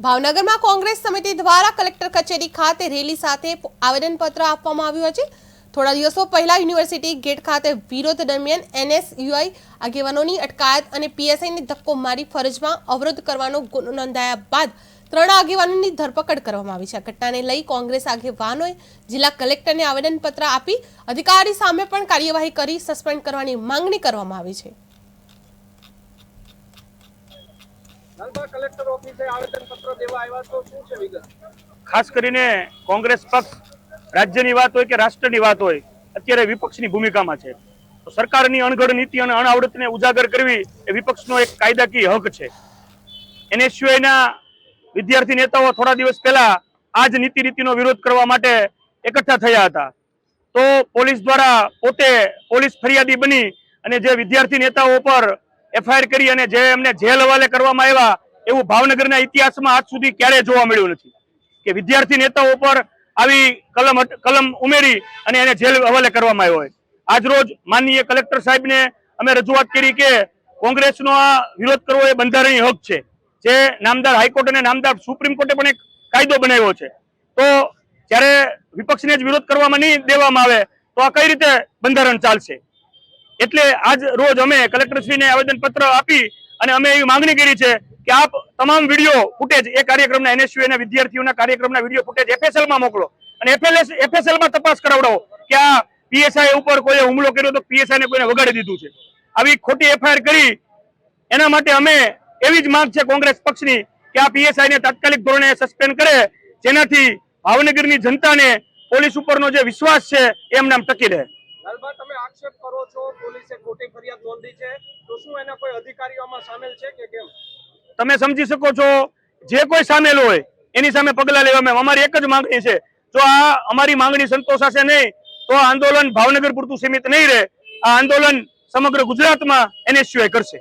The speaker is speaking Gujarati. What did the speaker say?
ભાવનગરમાં કોંગ્રેસ સમિતિ દ્વારા કલેક્ટર કચેરી ખાતે રેલી સાથે આવેદનપત્ર આપવામાં આવ્યું છે થોડા દિવસો પહેલા યુનિવર્સિટી ગેટ ખાતે વિરોધ દરમિયાન એનએસયુઆઈ આગેવાનોની અટકાયત અને પીએસઆઈને ધક્કો મારી ફરજમાં અવરોધ કરવાનો ગુનો નોંધાયા બાદ ત્રણ આગેવાનોની ધરપકડ કરવામાં આવી છે. ઘટનાને લઈ કોંગ્રેસ આગેવાનોએ જિલ્લા કલેક્ટરને આવેદનપત્ર આપી અધિકારી સામે પણ કાર્યવાહી કરી, સસ્પેન્ડ કરવાની માંગણી કરવામાં આવી છે. ખાસ કરીને કોંગ્રેસ પક્ષ રાજ્યની વાત હોય કે રાષ્ટ્રની વાત હોય, અત્યારે વિપક્ષની ભૂમિકામાં છે. તો સરકારની અણઘડ નીતિ અને અણઆવડતને ઉજાગર કરવી એ વિપક્ષનો એક કાયદાકીય હક છે. એનએસયુઆઈના વિદ્યાર્થી નેતાઓ થોડા દિવસ પહેલા આ જ નીતિ રીતિનો વિરોધ કરવા માટે એકઠા થયા હતા. તો પોલીસ દ્વારા પોતે પોલીસ ફરિયાદી બની અને જે વિદ્યાર્થી નેતાઓ પર એફઆઈઆર કરી અને જે એમને જેલ હવાલે કરવામાં આવ્યા, એવું ભાવનગરના ઇતિહાસમાં આજ સુધી ક્યારેય જોવા મળ્યું નથી. કે વિદ્યાર્થી નેતાઓ પર આવી કલમ કલમ ઉમેરી અને એને જેલ હવાલે કરવામાં આવ્યો હોય. આજરોજ માનનીય કલેક્ટર સાહેબને અમે રજૂઆત કરી કે કોંગ્રેસનો આ વિરોધ કરવો એ બંધારણીય હક છે. જે નામદાર હાઈકોર્ટ અને નામદાર સુપ્રીમ કોર્ટે પણ એક કાયદો બનાવ્યો છે. તો જ્યારે વિપક્ષને જ વિરોધ કરવામાં નહીં દેવામાં આવે, તો આ કઈ રીતે બંધારણ ચાલશે? એટલે આજ રોજ અમે કલેક્ટરશ્રીને આવેદનપત્ર આપી અને અમે એવી માંગણી કરી છે કે આપ તમામ વીડિયો ફૂટેજ એ કાર્યક્રમના એનએસયુ અને વિદ્યાર્થીઓના કાર્યક્રમના વીડિયો ફૂટેજ એફએસએલમાં મોકલો અને એફએલએસ એફએસએલ તપાસ કરાવડાવો કે આ પીએસઆઈ ઉપર કોઈએ હુમલો કર્યો તો પીએસઆઈને કોઈને વગાડી દીધું છે. આવી ખોટી એફઆઈઆર કરી એના માટે અમે એવી જ માંગ છે કોંગ્રેસ પક્ષની કે આ પીએસઆઈને તાત્કાલિક ધોરણે સસ્પેન્ડ કરે જેનાથી ભાવનગરની જનતાને પોલીસ ઉપરનો જે વિશ્વાસ છે એમ આમ ટકી રહે. લાલબા તમે આક્ષેપ કરો છો, પોલીસે ખોટી ફરિયાદ નોંધી છે, તો શું એના કોઈ અધિકારીઓમાં સામેલ છે કે કેમ? તમે સમજી શકો છો, જે કોઈ સામેલ હોય, એની સામે પગલા લેવામાં અમારી એક જ માંગણી છે. જો આ અમારી માંગણી સંતોષાશે નહીં, તો આંદોલન ભાવનગર પૂરતું સીમિત નહીં રહે. આ આંદોલન સમગ્ર ગુજરાતમાં એનએસયુઆઈ કરશે.